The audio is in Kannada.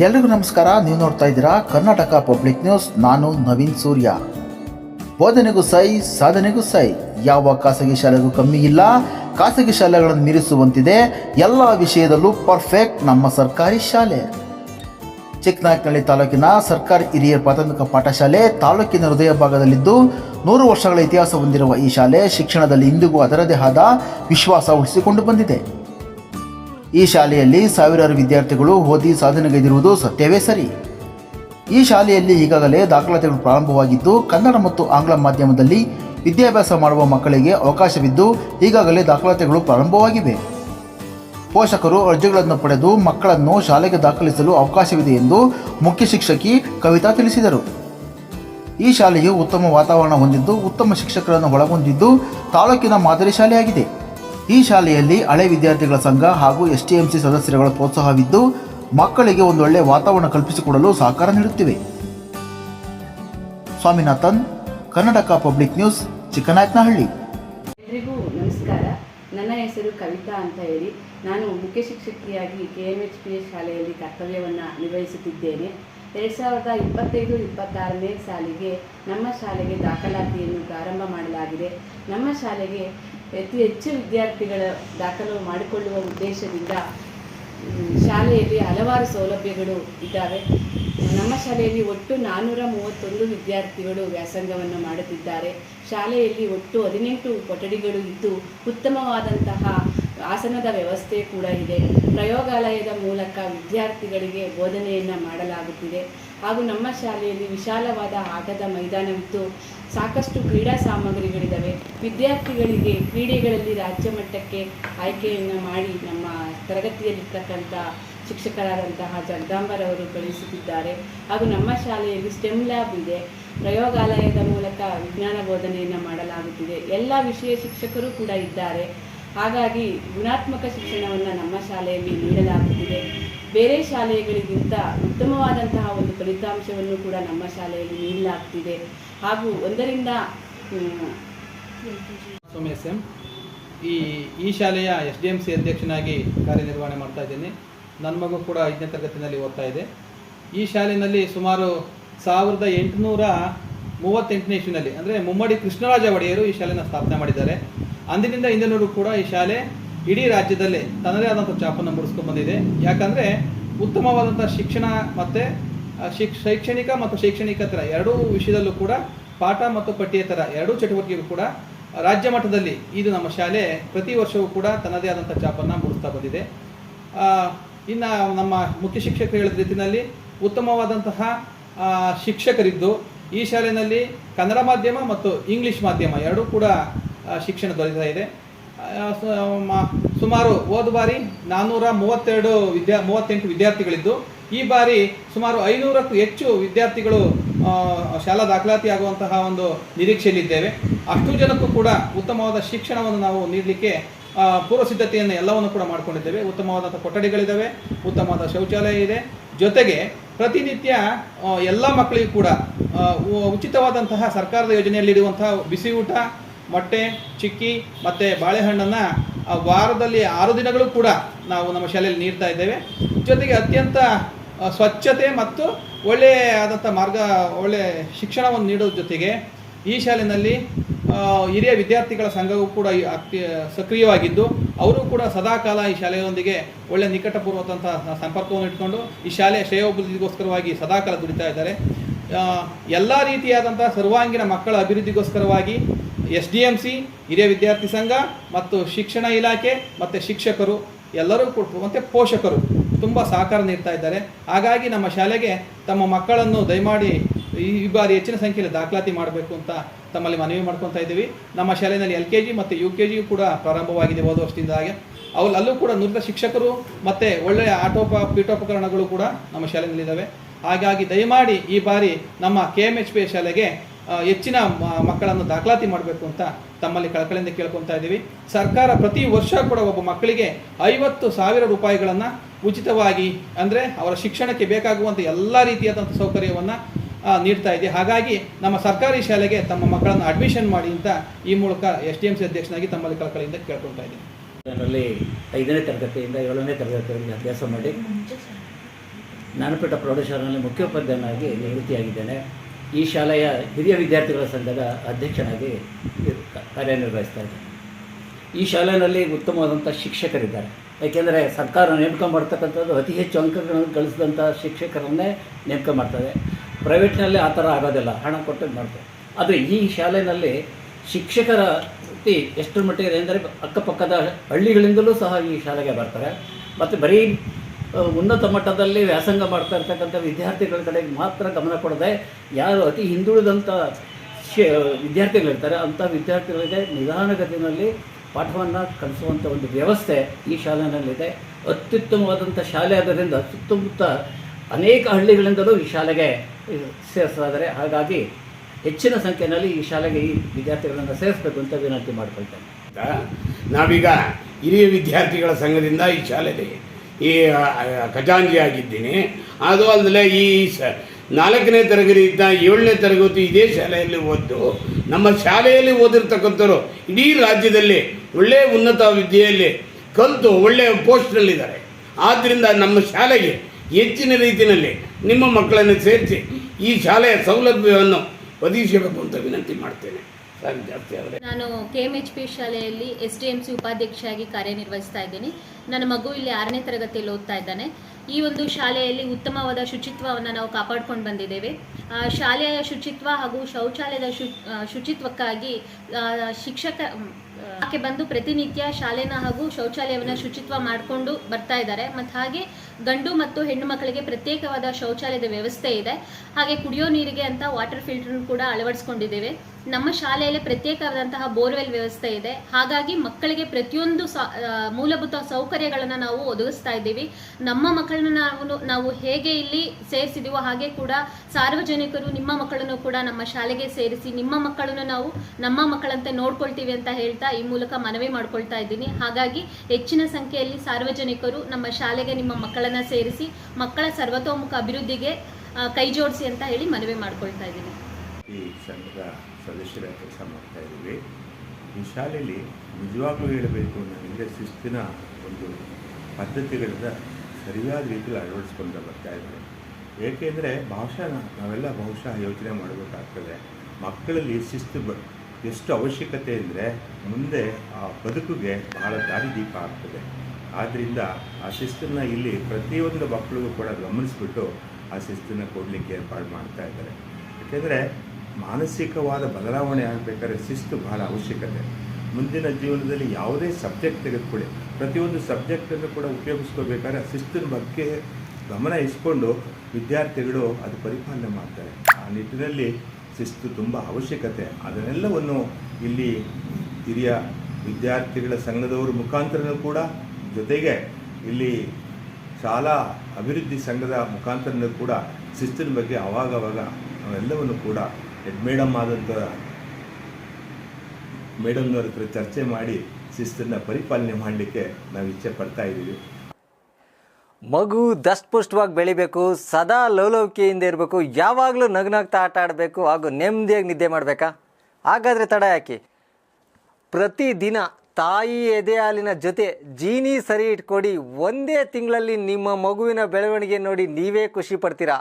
ಎಲ್ರಿಗೂ ನಮಸ್ಕಾರ. ನೀವು ನೋಡ್ತಾ ಇದ್ದೀರಾ ಕರ್ನಾಟಕ ಪಬ್ಲಿಕ್ ನ್ಯೂಸ್. ನಾನು ನವೀನ್ ಸೂರ್ಯ. ಬೋಧನೆಗೂ ಸೈ, ಸಾಧನೆಗೂ ಸೈ. ಯಾವ ಖಾಸಗಿ ಶಾಲೆಗೂ ಕಮ್ಮಿ ಇಲ್ಲ. ಖಾಸಗಿ ಶಾಲೆಗಳನ್ನು ಮೀರಿಸುವಂತಿದೆ. ಎಲ್ಲ ವಿಷಯದಲ್ಲೂ ಪರ್ಫೆಕ್ಟ್ ನಮ್ಮ ಸರ್ಕಾರಿ ಶಾಲೆ. ಚಿಕ್ಕನಾಯಕನಹಳ್ಳಿ ತಾಲೂಕಿನ ಸರ್ಕಾರಿ ಹಿರಿಯ ಪ್ರಾಥಮಿಕ ಪಾಠಶಾಲೆ ತಾಲೂಕಿನ ಹೃದಯ ಭಾಗದಲ್ಲಿದ್ದು ನೂರು ವರ್ಷಗಳ ಇತಿಹಾಸ ಹೊಂದಿರುವ ಈ ಶಾಲೆ ಶಿಕ್ಷಣದಲ್ಲಿ ಇಂದಿಗೂ ಅದರದೇ ಆದ ವಿಶ್ವಾಸ ಉಳಿಸಿಕೊಂಡು ಬಂದಿದೆ. ಈ ಶಾಲೆಯಲ್ಲಿ ಸಾವಿರಾರು ವಿದ್ಯಾರ್ಥಿಗಳು ಓದಿ ಸಾಧನೆಗೈದಿರುವುದು ಸತ್ಯವೇ ಸರಿ. ಈ ಶಾಲೆಯಲ್ಲಿ ಈಗಾಗಲೇ ದಾಖಲಾತಿಗಳು ಪ್ರಾರಂಭವಾಗಿದ್ದು, ಕನ್ನಡ ಮತ್ತು ಆಂಗ್ಲ ಮಾಧ್ಯಮದಲ್ಲಿ ವಿದ್ಯಾಭ್ಯಾಸ ಮಾಡುವ ಮಕ್ಕಳಿಗೆ ಅವಕಾಶವಿದ್ದು, ಈಗಾಗಲೇ ದಾಖಲಾತಿಗಳು ಪ್ರಾರಂಭವಾಗಿವೆ. ಪೋಷಕರು ಅರ್ಜಿಗಳನ್ನು ಪಡೆದು ಮಕ್ಕಳನ್ನು ಶಾಲೆಗೆ ದಾಖಲಿಸಲು ಅವಕಾಶವಿದೆ ಎಂದು ಮುಖ್ಯ ಶಿಕ್ಷಕಿ ಕವಿತಾ ತಿಳಿಸಿದರು. ಈ ಶಾಲೆಯು ಉತ್ತಮ ವಾತಾವರಣ ಹೊಂದಿದ್ದು, ಉತ್ತಮ ಶಿಕ್ಷಕರನ್ನು ಒಳಗೊಂಡಿದ್ದು ತಾಲೂಕಿನ ಮಾದರಿ ಶಾಲೆಯಾಗಿದೆ. ಈ ಶಾಲೆಯಲ್ಲಿ ಹಳೆ ವಿದ್ಯಾರ್ಥಿಗಳ ಸಂಘ ಹಾಗೂ ಎಸ್ ಟಿ ಸದಸ್ಯರುಗಳ ಪ್ರೋತ್ಸಾಹವಿದ್ದು, ಮಕ್ಕಳಿಗೆ ಒಂದು ಒಳ್ಳೆಯ ವಾತಾವರಣ ಕಲ್ಪಿಸಿಕೊಡಲು ಸಹಕಾರ ನೀಡುತ್ತಿವೆ. Swaminathan Karnataka public news, Chikkanayakanahalli. ಎಲ್ರಿಗೂ ನಮಸ್ಕಾರ. ನನ್ನ ಹೆಸರು ಕವಿತಾ ಅಂತ ಹೇಳಿ, ನಾನು ಮುಖ್ಯ ಶಿಕ್ಷಕಿಯಾಗಿ K M H P S ಶಾಲೆಯಲ್ಲಿ ಕರ್ತವ್ಯವನ್ನು ನಿರ್ವಹಿಸುತ್ತಿದ್ದೇನೆ. ಎರಡು ಸಾವಿರದ ಇಪ್ಪತ್ತೈದು, ಇಪ್ಪತ್ತಾರನೇ ಸಾಲಿಗೆ ನಮ್ಮ ಶಾಲೆಗೆ ದಾಖಲಾತಿಯನ್ನು ಪ್ರಾರಂಭ ಮಾಡಲಾಗಿದೆ. ನಮ್ಮ ಶಾಲೆಗೆ ಅತಿ ಹೆಚ್ಚು ವಿದ್ಯಾರ್ಥಿಗಳ ದಾಖಲು ಮಾಡಿಕೊಳ್ಳುವ ಉದ್ದೇಶದಿಂದ ಶಾಲೆಯಲ್ಲಿ ಹಲವಾರು ಸೌಲಭ್ಯಗಳು ಇದ್ದಾವೆ. ನಮ್ಮ ಶಾಲೆಯಲ್ಲಿ ಒಟ್ಟು ನಾನ್ನೂರ ಮೂವತ್ತೊಂದು ವಿದ್ಯಾರ್ಥಿಗಳು ವ್ಯಾಸಂಗವನ್ನು ಮಾಡುತ್ತಿದ್ದಾರೆ. ಶಾಲೆಯಲ್ಲಿ ಒಟ್ಟು ಹದಿನೆಂಟು ಕೊಠಡಿಗಳು ಇದ್ದು, ಉತ್ತಮವಾದಂತಹ ಆಸನದ ವ್ಯವಸ್ಥೆ ಕೂಡ ಇದೆ. ಪ್ರಯೋಗಾಲಯದ ಮೂಲಕ ವಿದ್ಯಾರ್ಥಿಗಳಿಗೆ ಬೋಧನೆಯನ್ನು ಮಾಡಲಾಗುತ್ತಿದೆ. ಹಾಗೂ ನಮ್ಮ ಶಾಲೆಯಲ್ಲಿ ವಿಶಾಲವಾದ ಆಟದ ಮೈದಾನವಿದ್ದು, ಸಾಕಷ್ಟು ಕ್ರೀಡಾ ಸಾಮಗ್ರಿಗಳಿದ್ದಾವೆ ವಿದ್ಯಾರ್ಥಿಗಳಿಗೆ ಕ್ರೀಡೆಗಳಲ್ಲಿ ರಾಜ್ಯ ಮಟ್ಟಕ್ಕೆ ಆಯ್ಕೆಯನ್ನು ಮಾಡಿ ನಮ್ಮ ತರಗತಿಯಲ್ಲಿರ್ತಕ್ಕಂಥ ಶಿಕ್ಷಕರಾದಂತಹ ಜಗದಾಂಬರವರು ಕಳಿಸುತ್ತಿದ್ದಾರೆ ಹಾಗೂ ನಮ್ಮ ಶಾಲೆಯಲ್ಲಿ ಸ್ಟೆಮ್ ಲ್ಯಾಬ್ ಇದೆ. ಪ್ರಯೋಗಾಲಯದ ಮೂಲಕ ವಿಜ್ಞಾನ ಬೋಧನೆಯನ್ನು ಮಾಡಲಾಗುತ್ತಿದೆ. ಎಲ್ಲ ವಿಷಯ ಶಿಕ್ಷಕರು ಕೂಡ ಇದ್ದಾರೆ. ಹಾಗಾಗಿ ಗುಣಾತ್ಮಕ ಶಿಕ್ಷಣವನ್ನು ನಮ್ಮ ಶಾಲೆಯಲ್ಲಿ ನೀಡಲಾಗುತ್ತಿದೆ. ಬೇರೆ ಶಾಲೆಗಳಿಗಿಂತ ಉತ್ತಮವಾದಂತಹ ಒಂದು ಫಲಿತಾಂಶವನ್ನು ಕೂಡ ನಮ್ಮ ಶಾಲೆಯಲ್ಲಿ ನೀಡಲಾಗ್ತಿದೆ. ಹಾಗೂ ಒಂದರಿಂದ ಎಸ್ ಎಂ, ಈ ಈ ಶಾಲೆಯ ಎಸ್ ಡಿ ಎಂ ಸಿ ಅಧ್ಯಕ್ಷನಾಗಿ ಕಾರ್ಯನಿರ್ವಹಣೆ ಮಾಡ್ತಾ ಇದ್ದೀನಿ. ನನ್ನ ಮಗು ಕೂಡ ಐದನೇ ತರಗತಿನಲ್ಲಿ ಓದ್ತಾ ಇದೆ. ಈ ಶಾಲೆಯಲ್ಲಿ ಸುಮಾರು ಸಾವಿರದ ಎಂಟುನೂರ ಮೂವತ್ತೆಂಟನೇ ಇಸ್ವಿನಲ್ಲಿ, ಅಂದರೆ ಮುಮ್ಮಡಿ ಕೃಷ್ಣರಾಜ ಒಡೆಯರು ಈ ಶಾಲೆನ ಸ್ಥಾಪನೆ ಮಾಡಿದ್ದಾರೆ. ಅಂದಿನಿಂದ ಇಂದಿನವರೆಗೂ ಕೂಡ ಈ ಶಾಲೆ ಇಡೀ ರಾಜ್ಯದಲ್ಲೇ ತನ್ನದೇ ಆದಂಥ ಛಾಪನ್ನು ಮೂಡಿಸ್ಕೊಂಡು ಬಂದಿದೆ. ಯಾಕಂದರೆ ಉತ್ತಮವಾದಂಥ ಶಿಕ್ಷಣ ಮತ್ತು ಶಿಕ್, ಶೈಕ್ಷಣಿಕ ಮತ್ತು ಶೈಕ್ಷಣಿಕತರ ಎರಡೂ ವಿಷಯದಲ್ಲೂ ಕೂಡ ಪಾಠ ಮತ್ತು ಪಠ್ಯೇತರ ಎರಡೂ ಚಟುವಟಿಕೆಗೂ ಕೂಡ ರಾಜ್ಯ ಮಟ್ಟದಲ್ಲಿ ಇದು ನಮ್ಮ ಶಾಲೆ ಪ್ರತಿ ವರ್ಷವೂ ಕೂಡ ತನ್ನದೇ ಆದಂಥ ಛಾಪನ್ನು ಮೂಡಿಸ್ತಾ ಬಂದಿದೆ. ಇನ್ನು ನಮ್ಮ ಮುಖ್ಯ ಶಿಕ್ಷಕರು ಹೇಳಿದ ರೀತಿಯಲ್ಲಿ ಉತ್ತಮವಾದಂತಹ ಶಿಕ್ಷಕರಿದ್ದು ಈ ಶಾಲೆಯಲ್ಲಿ ಕನ್ನಡ ಮಾಧ್ಯಮ ಮತ್ತು ಇಂಗ್ಲಿಷ್ ಮಾಧ್ಯಮ ಎರಡೂ ಕೂಡ ಶಿಕ್ಷಣ ದೊರೆತಾ ಇದೆ. ಸುಮಾರು ಹೋದ ಬಾರಿ ನಾನ್ನೂರ ಮೂವತ್ತೆರಡು ವಿದ್ಯಾ, ಮೂವತ್ತೆಂಟು ವಿದ್ಯಾರ್ಥಿಗಳಿದ್ದು, ಈ ಬಾರಿ ಸುಮಾರು ಐನೂರಕ್ಕೂ ಹೆಚ್ಚು ವಿದ್ಯಾರ್ಥಿಗಳು ಶಾಲಾ ದಾಖಲಾತಿ ಆಗುವಂತಹ ಒಂದು ನಿರೀಕ್ಷೆಯಲ್ಲಿದ್ದೇವೆ. ಅಷ್ಟು ಜನಕ್ಕೂ ಕೂಡ ಉತ್ತಮವಾದ ಶಿಕ್ಷಣವನ್ನು ನಾವು ನೀಡಲಿಕ್ಕೆ ಪೂರ್ವ ಸಿದ್ಧತೆಯನ್ನು ಎಲ್ಲವನ್ನು ಕೂಡ ಮಾಡಿಕೊಂಡಿದ್ದೇವೆ. ಉತ್ತಮವಾದಂಥ ಕೊಠಡಿಗಳಿದ್ದಾವೆ ಉತ್ತಮವಾದ ಶೌಚಾಲಯ ಇದೆ. ಜೊತೆಗೆ ಪ್ರತಿನಿತ್ಯ ಎಲ್ಲ ಮಕ್ಕಳಿಗೂ ಕೂಡ ಉಚಿತವಾದಂತಹ ಸರ್ಕಾರದ ಯೋಜನೆಯಲ್ಲಿರುವಂತಹ ಬಿಸಿ ಊಟ ಮೊಟ್ಟೆ, ಚಿಕ್ಕಿ ಮತ್ತು ಬಾಳೆಹಣ್ಣನ್ನು ವಾರದಲ್ಲಿ ಆರು ದಿನಗಳು ಕೂಡ ನಾವು ನಮ್ಮ ಶಾಲೆಯಲ್ಲಿ ನೀಡ್ತಾ ಇದ್ದೇವೆ. ಜೊತೆಗೆ ಅತ್ಯಂತ ಸ್ವಚ್ಛತೆ ಮತ್ತು ಒಳ್ಳೆಯ ಆದಂಥ ಮಾರ್ಗ ಒಳ್ಳೆಯ ಶಿಕ್ಷಣವನ್ನು ನೀಡೋದ್ರ ಜೊತೆಗೆ ಈ ಶಾಲೆಯಲ್ಲಿ ಹಿರಿಯ ವಿದ್ಯಾರ್ಥಿಗಳ ಸಂಘವು ಕೂಡ ಸಕ್ರಿಯವಾಗಿದ್ದು, ಅವರು ಕೂಡ ಸದಾಕಾಲ ಈ ಶಾಲೆಯೊಂದಿಗೆ ಒಳ್ಳೆಯ ನಿಕಟಪೂರ್ವಕಂಥ ಸಂಪರ್ಕವನ್ನು ಇಟ್ಕೊಂಡು ಈ ಶಾಲೆಯ ಶ್ರೇಯೋಭಿವೃದ್ಧಿಗೋಸ್ಕರವಾಗಿ ಸದಾಕಾಲ ದುಡಿತಾ ಇದ್ದಾರೆ. ಎಲ್ಲ ರೀತಿಯಾದಂಥ ಸರ್ವಾಂಗೀಣ ಮಕ್ಕಳ ಅಭಿವೃದ್ಧಿಗೋಸ್ಕರವಾಗಿ ಎಸ್ ಡಿ ಎಂ ಸಿ, ಹಿರಿಯ ವಿದ್ಯಾರ್ಥಿ ಸಂಘ ಮತ್ತು ಶಿಕ್ಷಣ ಇಲಾಖೆ ಮತ್ತು ಶಿಕ್ಷಕರು ಎಲ್ಲರೂ ಕೂಡ ಮತ್ತು ಪೋಷಕರು ತುಂಬ ಸಹಕಾರ ನೀಡ್ತಾ ಇದ್ದಾರೆ. ಹಾಗಾಗಿ ನಮ್ಮ ಶಾಲೆಗೆ ತಮ್ಮ ಮಕ್ಕಳನ್ನು ದಯಮಾಡಿ ಈ ಬಾರಿ ಹೆಚ್ಚಿನ ಸಂಖ್ಯೆಯಲ್ಲಿ ದಾಖಲಾತಿ ಮಾಡಬೇಕು ಅಂತ ತಮ್ಮಲ್ಲಿ ಮನವಿ ಮಾಡ್ಕೊತಾ ಇದ್ದೀವಿ. ನಮ್ಮ ಶಾಲೆಯಲ್ಲಿ ಎಲ್ ಕೆ ಜಿ ಮತ್ತು ಯು ಕೆ ಜಿಯು ಕೂಡ ಪ್ರಾರಂಭವಾಗಿದೆ ಹೋದ ವರ್ಷದಿಂದ ಹಾಗೆ. ಅವು ಅಲ್ಲೂ ಕೂಡ ನುರಿತ ಶಿಕ್ಷಕರು ಮತ್ತು ಒಳ್ಳೆಯ ಆಟೋಪ ಪೀಠೋಪಕರಣಗಳು ಕೂಡ ನಮ್ಮ ಶಾಲೆಯಲ್ಲಿದ್ದಾವೆ. ಹಾಗಾಗಿ ದಯಮಾಡಿ ಈ ಬಾರಿ ನಮ್ಮ ಕೆ ಎಂ ಎಚ್ ಪಿ ಶಾಲೆಗೆ ಹೆಚ್ಚಿನ ಮಕ್ಕಳನ್ನು ದಾಖಲಾತಿ ಮಾಡಬೇಕು ಅಂತ ತಮ್ಮಲ್ಲಿ ಕಳಕಳಿಯಿಂದ ಕೇಳ್ಕೊತಾ ಇದ್ದೀವಿ. ಸರ್ಕಾರ ಪ್ರತಿ ವರ್ಷ ಕೂಡ ಒಬ್ಬ ಮಕ್ಕಳಿಗೆ ಐವತ್ತು ಸಾವಿರ ರೂಪಾಯಿಗಳನ್ನು ಉಚಿತವಾಗಿ ಅಂದರೆ ಅವರ ಶಿಕ್ಷಣಕ್ಕೆ ಬೇಕಾಗುವಂಥ ಎಲ್ಲ ರೀತಿಯಾದಂಥ ಸೌಕರ್ಯವನ್ನು ನೀಡ್ತಾ ಇದೆ. ಹಾಗಾಗಿ ನಮ್ಮ ಸರ್ಕಾರಿ ಶಾಲೆಗೆ ತಮ್ಮ ಮಕ್ಕಳನ್ನು ಅಡ್ಮಿಷನ್ ಮಾಡಿ ಅಂತ ಈ ಮೂಲಕ ಎಸ್ ಡಿ ಎಂ ಸಿ ಅಧ್ಯಕ್ಷನಾಗಿ ತಮ್ಮಲ್ಲಿ ಕಳಕಳಿಯಿಂದ ಕೇಳ್ಕೊತಾ ಇದ್ದೀನಿ. ಐದನೇ ತರಗತಿಯಿಂದ ಏಳನೇ ತರಗತಿಯಲ್ಲಿ ಅಭ್ಯಾಸ ಮಾಡಿ ಜ್ಞಾನಪೀಠ ಪ್ರೌಢಶಾಲೆಯಲ್ಲಿ ಮುಖ್ಯೋಪಾಧ್ಯಾಯನಾಗಿ ನಿವೃತ್ತಿಯಾಗಿದ್ದೇನೆ. ಈ ಶಾಲೆಯ ಹಿರಿಯ ವಿದ್ಯಾರ್ಥಿಗಳ ಸಂಘದ ಅಧ್ಯಕ್ಷನಾಗಿ ಕಾರ್ಯನಿರ್ವಹಿಸ್ತಾ ಇದ್ದೇನೆ. ಈ ಶಾಲೆಯಲ್ಲಿ ಉತ್ತಮವಾದಂಥ ಶಿಕ್ಷಕರಿದ್ದಾರೆ. ಏಕೆಂದರೆ ಸರ್ಕಾರ ನೇಮಕ ಮಾಡ್ತಕ್ಕಂಥದ್ದು ಅತಿ ಹೆಚ್ಚು ಅಂಕಗಳನ್ನು ಗಳಿಸಿದಂಥ ಶಿಕ್ಷಕರನ್ನೇ ನೇಮಕ ಮಾಡ್ತದೆ. ಪ್ರೈವೇಟ್ನಲ್ಲಿ ಆ ಥರ ಆಗೋದಿಲ್ಲ. ಹಣ ಕೊಟ್ಟು ಮಾಡ್ತಾರೆ ಆದರೆ ಈ ಶಾಲೆಯಲ್ಲಿ ಶಿಕ್ಷಕರ ವೃತ್ತಿ ಎಷ್ಟರ ಮಟ್ಟಿಗೆ ಅಂದರೆ ಅಕ್ಕಪಕ್ಕದ ಹಳ್ಳಿಗಳಿಂದಲೂ ಸಹ ಈ ಶಾಲೆಗೆ ಬರ್ತಾರೆ. ಮತ್ತು ಬರೀ ಉನ್ನತ ಮಟ್ಟದಲ್ಲಿ ವ್ಯಾಸಂಗ ಮಾಡ್ತಾ ಇರ್ತಕ್ಕಂಥ ವಿದ್ಯಾರ್ಥಿಗಳ ಕಡೆಗೆ ಮಾತ್ರ ಗಮನ ಕೊಡದೆ ಯಾರು ಅತಿ ಹಿಂದುಳಿದಂಥ ಶೇ, ವಿದ್ಯಾರ್ಥಿಗಳಿರ್ತಾರೆ, ಅಂಥ ವಿದ್ಯಾರ್ಥಿಗಳಿಗೆ ನಿಧಾನಗತಿನಲ್ಲಿ ಪಾಠವನ್ನು ಕಲಿಸುವಂಥ ಒಂದು ವ್ಯವಸ್ಥೆ ಈ ಶಾಲೆಯಲ್ಲಿದೆ. ಅತ್ಯುತ್ತಮವಾದಂಥ ಶಾಲೆ ಆದ್ದರಿಂದ ಸುತ್ತಮುತ್ತ ಅನೇಕ ಹಳ್ಳಿಗಳಿಂದಲೂ ಈ ಶಾಲೆಗೆ ಸೇರಿಸಲಾದರೆ. ಹಾಗಾಗಿ ಹೆಚ್ಚಿನ ಸಂಖ್ಯೆಯಲ್ಲಿ ಈ ಶಾಲೆಗೆ ಈ ವಿದ್ಯಾರ್ಥಿಗಳನ್ನು ಸೇರಿಸಬೇಕು ಅಂತ ವಿನಂತಿ ಮಾಡ್ಕೊಳ್ತೇನೆ. ನಾವೀಗ ಹಿರಿಯ ವಿದ್ಯಾರ್ಥಿಗಳ ಸಂಘದಿಂದ ಈ ಶಾಲೆಯಲ್ಲಿ ಈ ಖಜಾಂಜಿಯಾಗಿದ್ದೀನಿ ಆಗಿದ್ದೀನಿ ಅದು ಅಲ್ಲದೆ ಈ ಸ, ನಾಲ್ಕನೇ ತರಗತಿಯಿಂದ ಏಳನೇ ತರಗತಿ ಇದೇ ಶಾಲೆಯಲ್ಲಿ ಓದ್ದು, ನಮ್ಮ ಶಾಲೆಯಲ್ಲಿ ಓದಿರ್ತಕ್ಕಂಥವ್ರು ಇಡೀ ರಾಜ್ಯದಲ್ಲಿ ಒಳ್ಳೆಯ ಉನ್ನತ ವಿದ್ಯೆಯಲ್ಲಿ ಕಲಿತು ಒಳ್ಳೆಯ ಪೋಸ್ಟ್ನಲ್ಲಿದ್ದಾರೆ. ಆದ್ದರಿಂದ ನಮ್ಮ ಶಾಲೆಗೆ ಹೆಚ್ಚಿನ ರೀತಿಯಲ್ಲಿ ನಿಮ್ಮ ಮಕ್ಕಳನ್ನು ಸೇರಿಸಿ ಈ ಶಾಲೆಯ ಸೌಲಭ್ಯವನ್ನು ಒದಗಿಸಬೇಕು ಅಂತ ವಿನಂತಿ ಮಾಡ್ತೇನೆ. ನಾನು ಕೆ ಎಂ ಎಚ್ ಪಿ ಶಾಲೆಯಲ್ಲಿ ಎಸ್ ಡಿ ಎಂ ಸಿ ಉಪಾಧ್ಯಕ್ಷೆಯಾಗಿ ಕಾರ್ಯನಿರ್ವಹಿಸ್ತಾ ಇದ್ದೀನಿ. ನನ್ನ ಮಗು ಇಲ್ಲಿ ಆರನೇ ತರಗತಿಯಲ್ಲಿ ಓದ್ತಾ ಇದ್ದಾನೆ. ಈ ಒಂದು ಶಾಲೆಯಲ್ಲಿ ಉತ್ತಮವಾದ ಶುಚಿತ್ವವನ್ನು ನಾವು ಕಾಪಾಡ್ಕೊಂಡು ಬಂದಿದ್ದೇವೆ. ಶಾಲೆಯ ಶುಚಿತ್ವ ಹಾಗೂ ಶೌಚಾಲಯದ ಶುಚಿತ್ವಕ್ಕಾಗಿ ಶಿಕ್ಷಕ ಆಕೆ ಬಂದು ಪ್ರತಿನಿತ್ಯ ಶಾಲೆನ ಹಾಗೂ ಶೌಚಾಲಯವನ್ನು ಶುಚಿತ್ವ ಮಾಡಿಕೊಂಡು ಬರ್ತಾ ಇದ್ದಾರೆ. ಮತ್ತು ಹಾಗೆ ಗಂಡು ಮತ್ತು ಹೆಣ್ಣು ಮಕ್ಕಳಿಗೆ ಪ್ರತ್ಯೇಕವಾದ ಶೌಚಾಲಯದ ವ್ಯವಸ್ಥೆ ಇದೆ. ಹಾಗೆ ಕುಡಿಯೋ ನೀರಿಗೆ ಅಂತ ವಾಟರ್ ಫಿಲ್ಟರ್ ಕೂಡ ಅಳವಡಿಸ್ಕೊಂಡಿದ್ದೇವೆ. ನಮ್ಮ ಶಾಲೆಯಲ್ಲಿ ಪ್ರತ್ಯೇಕವಾದಂತಹ ಬೋರ್ವೆಲ್ ವ್ಯವಸ್ಥೆ ಇದೆ. ಹಾಗಾಗಿ ಮಕ್ಕಳಿಗೆ ಪ್ರತಿಯೊಂದು ಮೂಲಭೂತ ಸೌಕರ್ಯಗಳನ್ನು ನಾವು ಒದಗಿಸ್ತಾ ಇದ್ದೀವಿ. ನಮ್ಮ ಮಕ್ಕಳನ್ನು ನಾವು ನಾವು ಹೇಗೆ ಇಲ್ಲಿ ಸೇರಿಸಿದೀವೋ ಹಾಗೆ ಕೂಡ ಸಾರ್ವಜನಿಕರು ನಿಮ್ಮ ಮಕ್ಕಳನ್ನು ಕೂಡ ನಮ್ಮ ಶಾಲೆಗೆ ಸೇರಿಸಿ ನಿಮ್ಮ ಮಕ್ಕಳನ್ನು ನಾವು ನಮ್ಮ ಮಕ್ಕಳಂತೆ ನೋಡ್ಕೊಳ್ತೀವಿ ಅಂತ ಹೇಳ್ತಾ ಈ ಮೂಲಕ ಮನವಿ ಮಾಡ್ಕೊಳ್ತಾ ಇದ್ದೀನಿ. ಹಾಗಾಗಿ ಹೆಚ್ಚಿನ ಸಂಖ್ಯೆಯಲ್ಲಿ ಸಾರ್ವಜನಿಕರು ನಮ್ಮ ಶಾಲೆಗೆ ನಿಮ್ಮ ಮಕ್ಕಳನ್ನ ಸೇರಿಸಿ ಮಕ್ಕಳ ಸರ್ವತೋಮುಖ ಅಭಿವೃದ್ಧಿಗೆ ಕೈ ಜೋಡಿಸಿ ಅಂತ ಹೇಳಿ ಮನವಿ ಮಾಡ್ಕೊಳ್ತಾ ಇದ್ದೀನಿ. ಸದಸ್ಯರ ಕೆಲಸ ಮಾಡ್ತಾ ಇದ್ದೀವಿ ಈ ಶಾಲೆಯಲ್ಲಿ ನಿಜವಾಗ್ಲೂ ಹೇಳಬೇಕು ನನಗೆ ಶಿಸ್ತಿನ ಒಂದು ಪದ್ಧತಿಗಳಿಂದ ಸರಿಯಾದ ರೀತಿಯಲ್ಲಿ ಅಳವಡಿಸ್ಕೊಂಡು ಬರ್ತಾ ಇದ್ದಾರೆ. ಏಕೆಂದರೆ ನಾ- ನಾವೆಲ್ಲ ಬಹುಶಃ ಯೋಚನೆ ಮಾಡಬೇಕಾಗ್ತದೆ. ಮಕ್ಕಳಲ್ಲಿ ಶಿಸ್ತು ಬ ಎಷ್ಟು ಅವಶ್ಯಕತೆ ಅಂದರೆ ಮುಂದೆ ಆ ಬದುಕಿಗೆ ಬಹಳ ದಾರಿದೀಪ ಆಗ್ತದೆ ಆದ್ದರಿಂದ ಆ ಶಿಸ್ತನ್ನು ಇಲ್ಲಿ ಪ್ರತಿಯೊಂದು ಮಕ್ಕಳಿಗೂ ಕೂಡ ಗಮನಿಸ್ಬಿಟ್ಟು ಆ ಶಿಸ್ತನ್ನು ಕೊಡಲಿಕ್ಕೆ ಏರ್ಪಾಡು ಮಾಡ್ತಾ ಇದ್ದಾರೆ. ಯಾಕೆಂದರೆ ಮಾನಸಿಕವಾದ ಬದಲಾವಣೆ ಆಗಬೇಕಾದ್ರೆ ಶಿಸ್ತು ಬಹಳ ಅವಶ್ಯಕತೆ. ಮುಂದಿನ ಜೀವನದಲ್ಲಿ ಯಾವುದೇ ಸಬ್ಜೆಕ್ಟ್ ತೆಗೆದುಕೊಳ್ಳಿ. ಪ್ರತಿಯೊಂದು ಸಬ್ಜೆಕ್ಟನ್ನು ಕೂಡ ಉಪಯೋಗಿಸ್ಕೋಬೇಕಾದ್ರೆ ಶಿಸ್ತಿನ ಬಗ್ಗೆ ಗಮನ ಇಸ್ಕೊಂಡು ವಿದ್ಯಾರ್ಥಿಗಳು ಅದು ಪರಿಪಾಲನೆ ಮಾಡ್ತಾರೆ. ಆ ನಿಟ್ಟಿನಲ್ಲಿ ಶಿಸ್ತು ತುಂಬ ಅವಶ್ಯಕತೆ. ಅದನ್ನೆಲ್ಲವನ್ನು ಇಲ್ಲಿ ಹಿರಿಯ ವಿದ್ಯಾರ್ಥಿಗಳ ಸಂಘದವರ ಮುಖಾಂತರನೂ ಕೂಡ ಜೊತೆಗೆ ಇಲ್ಲಿ ಶಾಲಾ ಅಭಿವೃದ್ಧಿ ಸಂಘದ ಮುಖಾಂತರನೂ ಕೂಡ ಶಿಸ್ತಿನ ಬಗ್ಗೆ ಅವಾಗವಾಗ ನಾವೆಲ್ಲವನ್ನು ಕೂಡ ಹೆಡ್ ಮೇಡಮ್ ಆದಂಥ ಮೇಡಮ್ನವ್ರ ಹತ್ರ ಚರ್ಚೆ ಮಾಡಿ ಶಿಸ್ತನ್ನ ಪರಿಪಾಲನೆ ಮಾಡಲಿಕ್ಕೆ ನಾವು ಇಚ್ಛೆ ಪಡ್ತಾ ಇದ್ದೀವಿ. ಮಗು ದಷ್ಟಪುಷ್ಟವಾಗಿ ಬೆಳಿಬೇಕು, ಸದಾ ಲವಲವಿಕೆಯಿಂದ ಇರಬೇಕು, ಯಾವಾಗಲೂ ನಗ್ನಾಗ್ತಾ ಆಟ ಆಡಬೇಕು ಹಾಗೂ ನೆಮ್ಮದಿಯಾಗಿ ನಿದ್ದೆ ಮಾಡಬೇಕಾ? ಹಾಗಾದರೆ ತಡ ಯಾಕೆ? ಪ್ರತಿದಿನ ತಾಯಿ ಎದೆ ಹಾಲಿನ ಜೊತೆ ಜೀನಿ ಸರಿ ಇಟ್ಕೊಡಿ, ಒಂದೇ ತಿಂಗಳಲ್ಲಿ ನಿಮ್ಮ ಮಗುವಿನ ಬೆಳವಣಿಗೆ ನೋಡಿ ನೀವೇ ಖುಷಿ ಪಡ್ತೀರಾ?